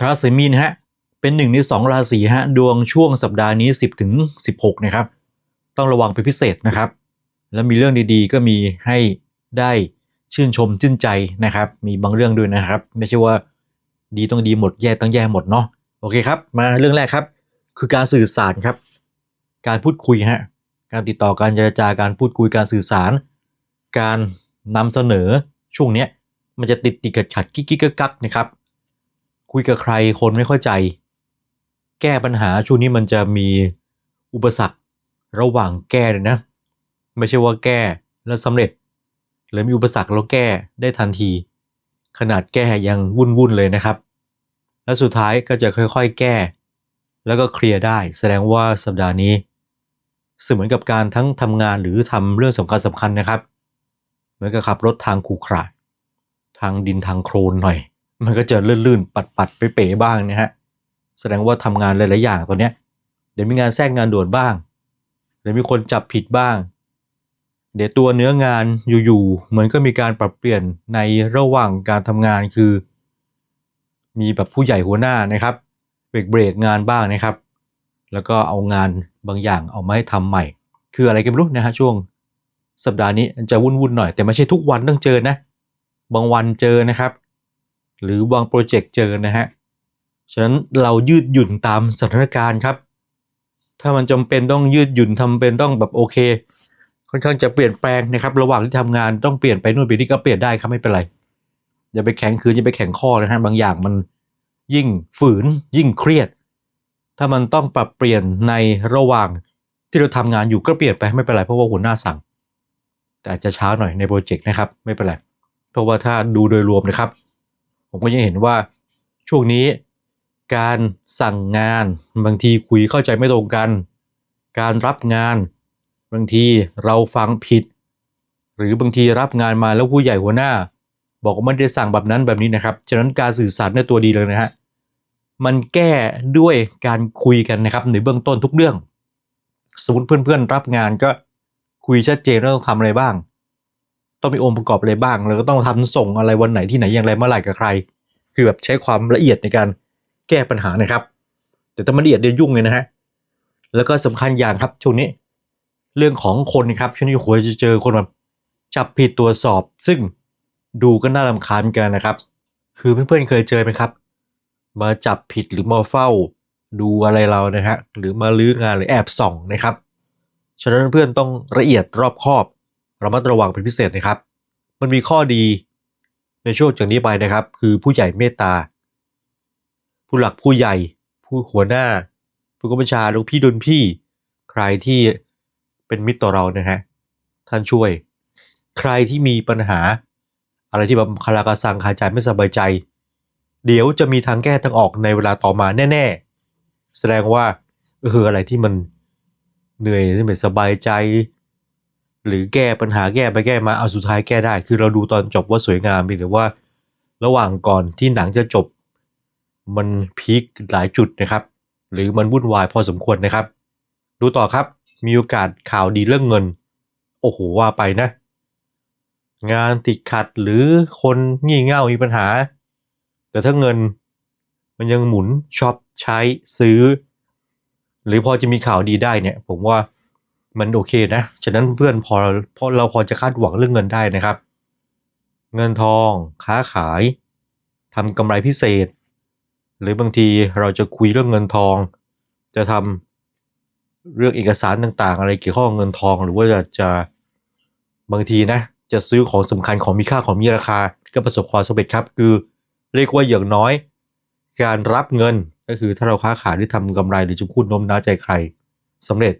ทรัสมีนฮะเป็นหนึ่งในสองราศีฮะดวงช่วงสัปดาห์นี้ 10ถึง16 นะครับ ต้องระวังเป็นพิเศษนะครับ แล้วมีเรื่องดีๆ ก็มีให้ได้ชื่นชมชื่นใจนะครับ มีบางเรื่องด้วยนะครับ ไม่ใช่ว่าดีต้องดีหมดแย่ต้องแย่หมดเนาะโอเคครับ มาเรื่องแรกครับ คือการสื่อสารครับ การพูดคุยฮะการติดต่อการเจรจาการพูดคุยการสื่อสาร การนำเสนอช่วงเนี้ยมันจะติดติดขัดขัดกิ๊กกิ๊กกักนะครับ คุยกับใครคนไม่เข้าใจ แก้ปัญหาช่วงนี้มันจะมีอุปสรรคระหว่างแก้เลยนะ ไม่ใช่ว่าแก้แล้วสำเร็จ หรือมีอุปสรรคแล้วแก้ได้ทันที ขนาดแก้ยังวุ่นวุ่นๆเลยนะครับ แล้วสุดท้ายก็จะค่อยๆแก้ แล้วก็เคลียร์ได้ แสดงว่าสัปดาห์นี้เสมือนกับการทั้งทำงานหรือทำเรื่องสำคัญสำคัญนะครับ เหมือนกับขับรถทางขรุขระทางดินทางโคลนหน่อย มันก็จะลื่นๆ ปัดๆไปเป๋ๆบ้างนะฮะ แสดงว่าทำงานหลายๆอย่างตอนเนี้ย เดี๋ยวมีงานแทรกงานด่วนบ้าง เดี๋ยวมีคนจับผิดบ้าง เดี๋ยวตัวเนื้องานอยู่ๆ เหมือนก็มีการปรับเปลี่ยนในระหว่างการทำงานคือ มีแบบผู้ใหญ่หัวหน้านะครับ เบรกเบรกงานบ้างนะครับ แล้วก็เอางานบางอย่างเอามาให้ทำใหม่ คืออะไรกันไม่รู้นะฮะช่วงสัปดาห์นี้จะวุ่นๆหน่อยแต่ไม่ใช่ทุกวันต้องเจอนะ บางวันเจอนะครับ หรือบางโปรเจกต์เจอนะฮะ ฉะนั้นเรายืดหยุ่นตามสถานการณ์ครับ ถ้ามันจำเป็นต้องยืดหยุ่นทำเป็นต้องแบบโอเค ค่อนข้างจะเปลี่ยนแปลงนะครับ ระหว่างที่ทำงานต้องเปลี่ยนไปนู่นไปนี่ก็เปลี่ยนได้ครับไม่เป็นไรอย่าไปแข็งคืนอย่าไปแข็งข้อนะฮะบางอย่างมันยิ่งฝืนยิ่งเครียด ถ้ามันต้องปรับเปลี่ยนในระหว่างที่เราทำงานอยู่ก็เปลี่ยนไปไม่เป็นไรเพราะว่าหัวหน้าสั่ง แต่อาจจะช้าหน่อยในโปรเจกต์นะครับ ไม่เป็นไรเพราะว่าถ้าดูโดยรวมนะครับ ผมก็ยังเห็นว่าช่วงนี้การสั่งงานบางทีคุยเข้าใจไม่ตรงกัน การรับงาน บางทีเราฟังผิด หรือบางทีรับงานมาแล้วผู้ใหญ่หัวหน้า บอกว่าไม่ได้สั่งแบบนั้นแบบนี้นะครับ ฉะนั้นการสื่อสารในตัวดีเลยนะฮะมันแก้ด้วยการคุยกันนะครับในเบื้องต้นทุกเรื่อง สมมติเพื่อนๆรับงานก็คุยชัดเจนว่าต้องทำอะไรบ้าง ต้องมีองค์ประกอบอะไรบ้าง แล้วก็ต้องทำส่งอะไรวันไหนที่ไหนอย่างไรเมื่อไหร่กับใคร คือแบบใช้ความละเอียดในการแก้ปัญหานะครับ แต่ถ้ามันละเอียดเดี๋ยวยุ่งเลยนะฮะแล้วก็สำคัญอย่างครับช่วงนี้ เรื่องของคนนะครับช่วงนี้โหจะเจอคนแบบจับผิดตรวจสอบ ซึ่งดูก็น่ารำคาญเหมือนกันนะครับ คือเพื่อนๆเคยเจอไหมครับ มาจับผิดหรือมาเฝ้า ดูอะไรเรานะฮะหรือมาลื้องานหรือแอบส่องนะครับฉะนั้นเพื่อนต้องละเอียดรอบคอบ ระมัดระวังเป็นพิเศษนะครับ มันมีข้อดีในช่วงจากนี้ไปนะครับ คือผู้ใหญ่เมตตา ผู้หลักผู้ใหญ่ ผู้หัวหน้า ผู้กำกับชาลูกพี่ดุลพี่ ใครที่เป็นมิตรต่อเรานะฮะท่านช่วย ใครที่มีปัญหา อะไรที่แบบคาราคาซังคาใจไม่สบายใจ เดี๋ยวจะมีทางแก้ทางออกในเวลาต่อมาแน่ ๆ แสดงว่าเอออะไรที่มันเหนื่อยไม่สบายใจ หรือแก้ปัญหาแก้ไปแก้มาเอาสุดท้ายแก้ได้ คือเราดูตอนจบว่าสวยงามหรือว่า ระหว่างก่อนที่หนังจะจบ มันพีคหลายจุดนะครับ หรือมันวุ่นวายพอสมควรนะครับ ดูต่อครับมีโอกาสข่าวดีเรื่องเงิน โอ้โหว่าไปนะ งานติดขัดหรือคนงี่เง่ามีปัญหา แต่ถ้าเงินมันยังหมุนช็อปใช้ซื้อ หรือพอจะมีข่าวดีได้เนี่ย ผมว่า มันโอเคนะ ฉะนั้นเพื่อนพอพอเราพอจะคาดหวังเรื่องเงินได้นะครับ เงินทอง ค้าขายทำกำไรพิเศษ หรือบางทีเราจะคุยเรื่องเงินทอง จะทำเรื่องเอกสารต่างๆ อะไรเกี่ยวข้องเงินทอง หรือว่าจะจะบางทีนะ จะซื้อของสำคัญของมีค่าของมีราคา ก็ประสบความสำเร็จครับ คือเรียกว่าอย่างน้อย การรับเงินก็คือถ้าเราค้าขายหรือทำกำไรหรือจะพูดโน้มน้าวใจใครสำเร็จ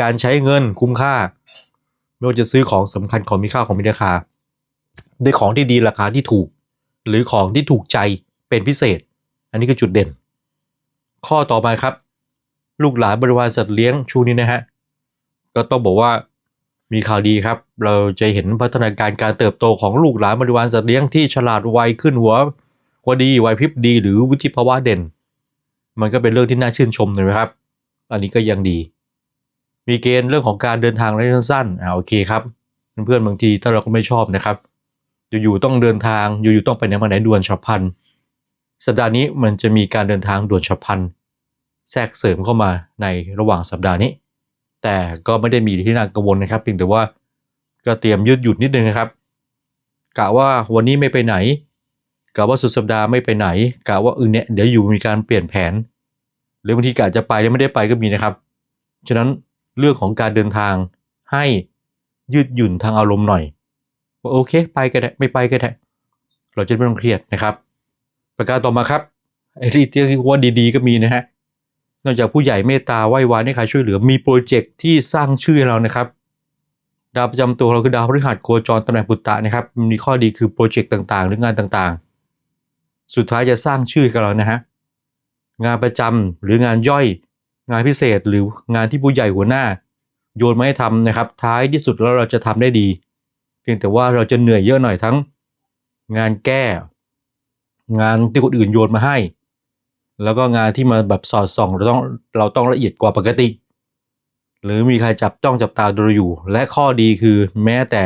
การใช้เงินคุ้มค่า ไม่ว่าจะซื้อของสำคัญของมีค่าของมีราคาด้วยของที่ดีราคาที่ถูก หรือของที่ถูกใจเป็นพิเศษ อันนี้คือจุดเด่น ข้อต่อมาครับ ลูกหลานบริวารสัตว์เลี้ยงชูนี้นะฮะก็ต้องบอกว่ามีข่าวดีครับ เราจะเห็นพัฒนาการการเติบโตของลูกหลานบริวารสัตว์เลี้ยงที่ฉลาดไวขึ้นหัวหัวดีไวพริบดี หรือวุฒิภาวะเด่น มันก็เป็นเรื่องที่น่าชื่นชมเลยนะครับ อันนี้ก็ยังดี มีเกณฑ์เรื่องของการเดินทางระยะสั้นอ่าโอเคครับเพื่อนๆบางทีถ้าเราก็ไม่ชอบนะครับ อยู่ๆต้องเดินทางอยู่ๆต้องไปไหนมาไหนด่วนฉับพลันสัปดาห์นี้มันจะมีการเดินทางด่วนฉับพลันแทรกเสริมเข้ามาในระหว่างสัปดาห์นี้ แต่ก็ไม่ได้มีที่น่ากังวลนะครับเพียงแต่ว่าก็เตรียมยืดหยุ่นนิดนึงนะครับกะว่าวันนี้ไม่ไปไหนกะว่าสุดสัปดาห์ไม่ไปไหนกะว่าเออเนี่ยเดี๋ยวอยู่มีการเปลี่ยนแผน หรือบางทีกะจะไปแล้วไม่ได้ไปก็มีนะครับ ฉะนั้น เรื่องของการเดินทางให้ยืดหยุ่นทางอารมณ์หน่อยว่าโอเค ไปก็ได้ไม่ไปก็ได้เราจะไม่ต้องเครียดนะครับ ประการต่อมาครับไอ้ที่เรียกว่าดีๆ ก็มีนะฮะนอกจากผู้ใหญ่เมตตาไหว้วานให้ใครช่วยเหลือมีโปรเจกต์ที่สร้างชื่อเรานะครับ ดาวประจำตัวเราคือดาวพฤหัสโคจรตำแหน่งปุตตะนะครับมีข้อดีคือโปรเจกต์ต่างๆ หรืองานต่างๆ สุดท้ายจะสร้างชื่อกับเรานะฮะงานประจำหรืองานย่อย งานพิเศษหรืองานที่ผู้ใหญ่หัวหน้า โยนมาให้ทำนะครับ ท้ายที่สุดแล้วเราจะทำได้ดี เพียงแต่ว่าเราจะเหนื่อยเยอะหน่อยทั้ง งานแก้ งานที่คนอื่นโยนมาให้ แล้วก็งานที่มาแบบสอดส่องเราต้องเราต้องละเอียดกว่าปกติ หรือมีใครจับต้องจับตาดูเราอยู่ และข้อดีคือแม้แต่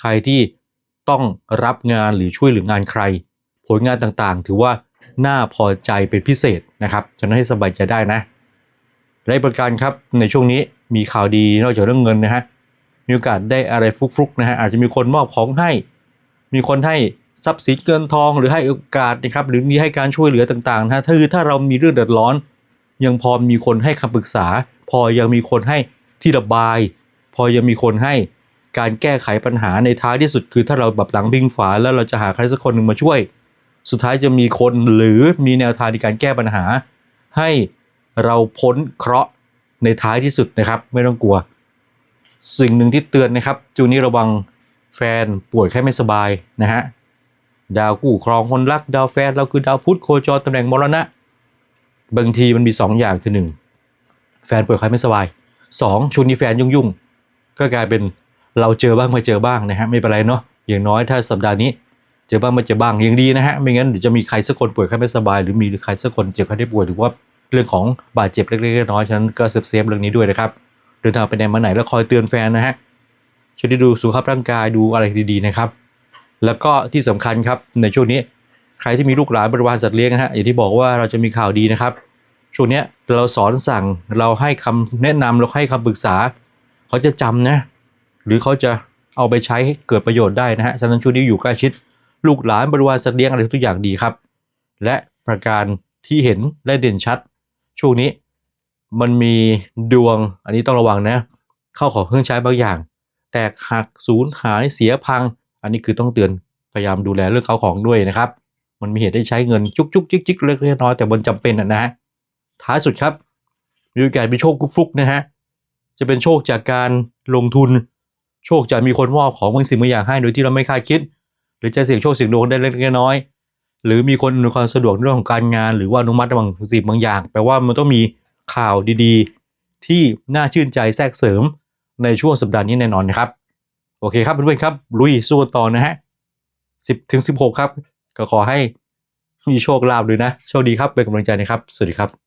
ใครที่ต้องรับงานหรือช่วยเหลืองานใคร ผลงานต่างๆ ถือว่าน่าพอใจเป็นพิเศษนะครับฉะนั้นให้สบายใจได้นะ และประการครับในช่วงนี้มีข่าวดีนอกจากเรื่องเงินนะฮะมีโอกาสได้อะไรฟุกๆนะฮะอาจจะมีคนมอบของให้ มีคนให้ทรัพย์สินเงินทองหรือให้โอกาสนะครับหรือมีให้การช่วยเหลือต่างๆนะฮะถ้าคือถ้าเรามีเรื่องเดือดร้อน ยังพอมีคนให้คำปรึกษา พอยังมีคนให้ที่ระบาย พอยังมีคนให้การแก้ไขปัญหาในท้ายที่สุด คือถ้าเราแบบหลังพิงฝาแล้วเราจะหาใครสักคนหนึ่งมาช่วย สุดท้ายจะมีคนหรือมีแนวทางในการแก้ปัญหา ให้ เราพ้นเคราะห์ในท้ายที่สุดนะครับ ไม่ต้องกลัว สิ่งหนึ่งที่เตือนนะครับจูนี้ระวังแฟนป่วยแค่ไม่สบายนะฮะดาวคู่ครองคนรักดาวแฟนเราคือดาวพุธโคจรตำแหน่งมรณะ บางทีมันมี 2 อย่างคือ 1 แฟนป่วยใครไม่สบาย 2ช่วงนี้แฟนยุ่งๆ ก็กลายเป็นเราเจอบ้างม่เจอบ้างนะฮะไม่เป็นไรเนาะอย่างน้อยถ้าสัปดาห์นี้ เจอบ้างม่เจอบ้างยังดีนะฮะไม่งั้นเดี๋ยวจะมีใครสักคนป่วยไข้ไม่สบาย หรือมีใครสักคนเจ็บไข้ได้ป่วยหรือว่า เรื่องของบาดเจ็บเล็กๆน้อยๆฉะนั้นก็เซฟเซฟเรื่องนี้ด้วยนะครับเดินทางไปไหนมาไหนแล้วคอยเตือนแฟนนะฮะช่วยดูสุขภาพร่างกายดูอะไรดีๆนะครับ แล้วก็ที่สำคัญครับในช่วงนี้ใครที่มีลูกหลานบริวารสัตว์เลี้ยงนะฮะอย่างที่บอกว่าเราจะมีข่าวดีนะครับช่วงนี้เราสอนสั่งเราให้คำแนะนำเราให้คำปรึกษา เขาจะจำนะ หรือเขาจะเอาไปใช้ให้เกิดประโยชน์ได้นะฮะฉะนั้นช่วงนี้อยู่ใกล้ชิด ลูกหลานบริวารสัตว์เลี้ยงอะไรทุกอย่างดีครับ และประการที่เห็นและเด่นชัด ช่วงนี้ มันมีดวงอันนี้ต้องระวังนะเข้าของเครื่องใช้บางอย่าง แตกหักสูญหายเสียพัง อันนี้คือต้องเตือนพยายามดูแลเรื่องเข้าของด้วยนะครับ มันมีเหตุได้ใช้เงินจุกจุกจิกจิกเล็กน้อยแต่มันจำเป็นอะนะฮะท้ายสุดครับมีโอกาสมีโชคฟุกๆนะฮะจะเป็นโชคจากการลงทุน โชคจากมีคนมอบของบางสิ่งบางอย่างให้โดยที่เราไม่คาดคิด หรือจะเสี่ยงโชคเสี่ยงดวงได้เล็กน้อย หรือมีคนอนความสะดวกเรื่องของการงาน หรือว่าอนุมัติบางสิ่งบางอย่าง แปลว่ามันต้องมีข่าวดีๆ ที่น่าชื่นใจแทรกเสริมในช่วงสัปดาห์นี้แน่นอนนะครับ โอเคครับเพื่อนๆครับ ลุยสู้กันต่อนะฮะสิบถึงสิบหกครับ ก็ขอให้มีโชคลาภด้วยนะ โชคดีครับเป็นกำลังใจนะครับ สวัสดีครับ